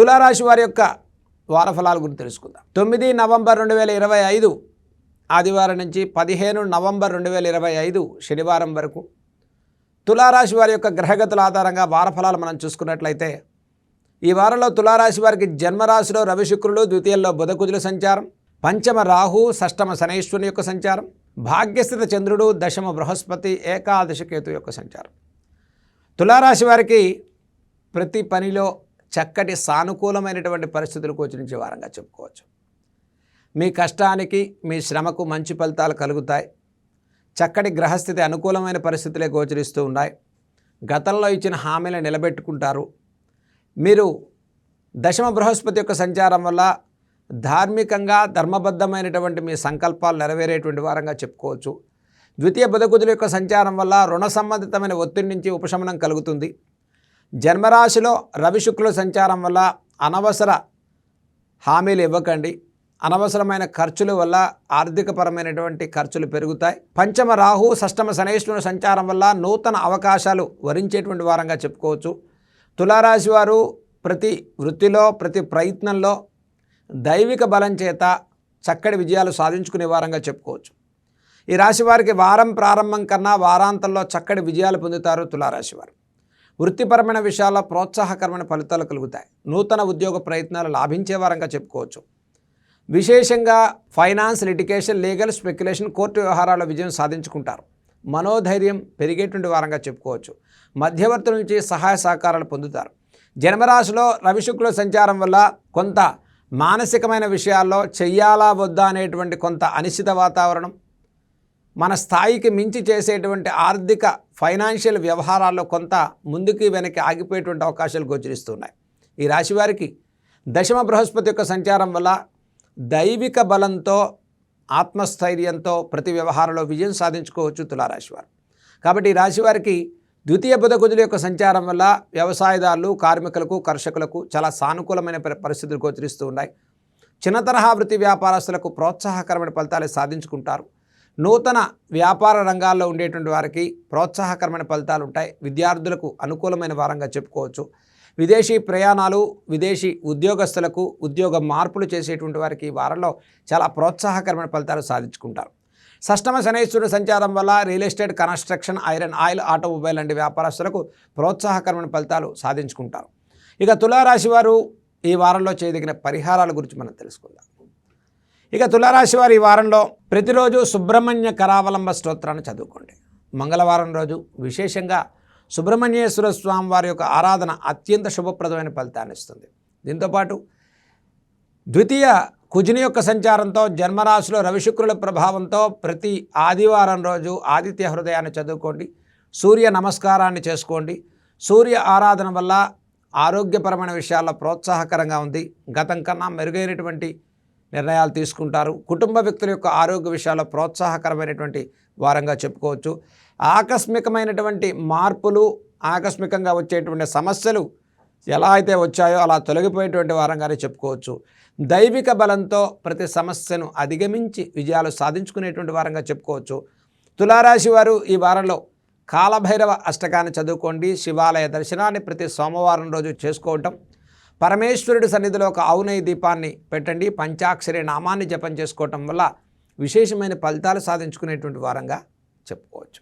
తులారాశి వారి యొక్క వారఫలాల గురించి తెలుసుకుందాం. తొమ్మిది నవంబర్ రెండు వేల ఇరవై ఐదు ఆదివారం నుంచి పదిహేను నవంబర్ రెండు వేల ఇరవై ఐదు శనివారం వరకు తులారాశి వారి యొక్క గ్రహగతుల ఆధారంగా వారఫలాలు మనం చూసుకున్నట్లయితే ఈ వారంలో తులారాశి వారికి జన్మరాశిలో రవి శుక్రులు ద్వితీయంలో బుధకుజుల సంచారం పంచమ రాహు షష్టమ శనైశ్వరుని యొక్క సంచారం భాగ్యస్థిత చంద్రుడు దశమ బృహస్పతి ఏకాదశ కేతు యొక్క సంచారం. తులారాశి వారికి ప్రతి పనిలో చక్కటి సానుకూలమైనటువంటి పరిస్థితులు గోచరించే వారంగా చెప్పుకోవచ్చు. మీ కష్టానికి మీ శ్రమకు మంచి ఫలితాలు కలుగుతాయి. చక్కటి గ్రహస్థితి అనుకూలమైన పరిస్థితులే గోచరిస్తూ ఉన్నాయి. గతంలో ఇచ్చిన హామీలను నిలబెట్టుకుంటారు. మీరు దశమ బృహస్పతి యొక్క సంచారం వల్ల ధార్మికంగా ధర్మబద్ధమైనటువంటి మీ సంకల్పాలు నెరవేరేటువంటి వారంగా చెప్పుకోవచ్చు. ద్వితీయ బుధకుజుల యొక్క సంచారం వల్ల రుణ సంబంధితమైన ఒత్తిడి నుంచి ఉపశమనం కలుగుతుంది. జన్మరాశిలో రవిశుక్ల సంచారం వల్ల అనవసర హామీలు ఇవ్వకండి. అనవసరమైన ఖర్చుల వల్ల ఆర్థికపరమైనటువంటి ఖర్చులు పెరుగుతాయి. పంచమ రాహు షష్టమ శనేశ్వరుని సంచారం వల్ల నూతన అవకాశాలు వరించేటువంటి వారంగా చెప్పుకోవచ్చు. తులారాశి వారు ప్రతి వృత్తిలో ప్రతి ప్రయత్నంలో దైవిక బలం చేత చక్కటి విజయాలు సాధించుకునే వారంగా చెప్పుకోవచ్చు. ఈ రాశి వారికి వారం ప్రారంభం కన్నా వారాంతంలో చక్కటి విజయాలు పొందుతారు తులారాశి వారు. వృత్తిపరమైన విషయాల్లో ప్రోత్సాహకరమైన ఫలితాలు కలుగుతాయి. నూతన ఉద్యోగ ప్రయత్నాలు లాభించే వారంగా చెప్పుకోవచ్చు. విశేషంగా finance litigation legal speculation court వ్యవహారాల విజయం సాధించుకుంటారు. మనోధైర్యం పెరిగేటువంటి వారంగా చెప్పుకోవచ్చు. మధ్యవర్తుల నుంచి సహాయ సహకారాలు పొందుతారు. జన్మరాశిలో రవిశుక్ల సంచారం వల్ల కొంత మానసికమైన విషయాల్లో చెయ్యాలా వద్దా అనేటువంటి కొంత అనిశ్చిత వాతావరణం మన స్థాయికి మించి చేసేటువంటి ఆర్థిక ఫైనాన్షియల్ వ్యవహారాల్లో కొంత ముందుకి వెనక్కి ఆగిపోయేటువంటి అవకాశాలు గోచరిస్తున్నాయి. ఈ రాశి వారికి దశమ బృహస్పతి యొక్క సంచారం వల్ల దైవిక బలంతో ఆత్మస్థైర్యంతో ప్రతి వ్యవహారంలో విజయం సాధించుకోవచ్చు తులారాశివారు కాబట్టి ఈ రాశివారికి ద్వితీయ బుధకుజుల యొక్క సంచారం వల్ల వ్యవసాయదారులు కార్మికులకు కర్షకులకు చాలా సానుకూలమైన పరి- పరిస్థితులు గోచరిస్తూ ఉన్నాయి. చిన్న తరహా వృత్తి వ్యాపారస్తులకు ప్రోత్సాహకరమైన ఫలితాలు సాధించుకుంటారు. నూతన వ్యాపార రంగాల్లో ఉండేటువంటి వారికి ప్రోత్సాహకరమైన ఫలితాలు ఉంటాయి. విద్యార్థులకు అనుకూలమైన వారంగా చెప్పుకోవచ్చు. విదేశీ ప్రయాణాలు విదేశీ ఉద్యోగస్తులకు ఉద్యోగ మార్పులు చేసేటువంటి వారికి ఈ వారంలో చాలా ప్రోత్సాహకరమైన ఫలితాలు సాధించుకుంటారు. షష్టమ శనేశ్వరుడు సంచారం వల్ల real estate construction iron oil automobile లాంటి వ్యాపారస్తులకు ప్రోత్సాహకరమైన ఫలితాలు సాధించుకుంటారు. ఇక తులారాశి వారు ఈ వారంలో చేయదగిన పరిహారాల గురించి మనం తెలుసుకుందాం. ఇక తులారాశి వారి ఈ వారంలో ప్రతిరోజు సుబ్రహ్మణ్య కరావలంబ స్తోత్రాన్ని చదువుకోండి. మంగళవారం రోజు విశేషంగా సుబ్రహ్మణ్యేశ్వర స్వామి వారి యొక్క ఆరాధన అత్యంత శుభప్రదమైన ఫలితాన్ని ఇస్తుంది. దీంతోపాటు ద్వితీయ కుజుని యొక్క సంచారంతో జన్మరాశిలో రవిశుక్రుల ప్రభావంతో ప్రతి ఆదివారం రోజు ఆదిత్య హృదయాన్ని చదువుకోండి. సూర్య నమస్కారాన్ని చేసుకోండి. సూర్య ఆరాధన వల్ల ఆరోగ్యపరమైన విషయాల్లో ప్రోత్సాహకరంగా ఉంది. గతం కన్నా మెరుగైనటువంటి నిర్ణయాలు తీసుకుంటారు. కుటుంబ వ్యక్తుల యొక్క ఆరోగ్య విషయాల్లో ప్రోత్సాహకరమైనటువంటి వారంగా చెప్పుకోవచ్చు. ఆకస్మికమైనటువంటి మార్పులు ఆకస్మికంగా వచ్చేటువంటి సమస్యలు ఎలా అయితే వచ్చాయో అలా తొలగిపోయేటువంటి వారంగానే చెప్పుకోవచ్చు. దైవిక బలంతో ప్రతి సమస్యను అధిగమించి విజయాలు సాధించుకునేటువంటి వారంగా చెప్పుకోవచ్చు. తులారాశి వారు ఈ వారంలో కాలభైరవ అష్టకాన్ని చదువుకోండి. శివాలయ దర్శనాన్ని ప్రతి సోమవారం రోజు చేసుకోవటం పరమేశ్వరుడి సన్నిధిలో ఒక ఆవునేయి దీపాన్ని పెట్టండి పంచాక్షరి నామాన్ని జపం చేసుకోవటం వల్ల విశేషమైన ఫలితాలు సాధించుకునేటువంటి వారంగా చెప్పుకోవచ్చు.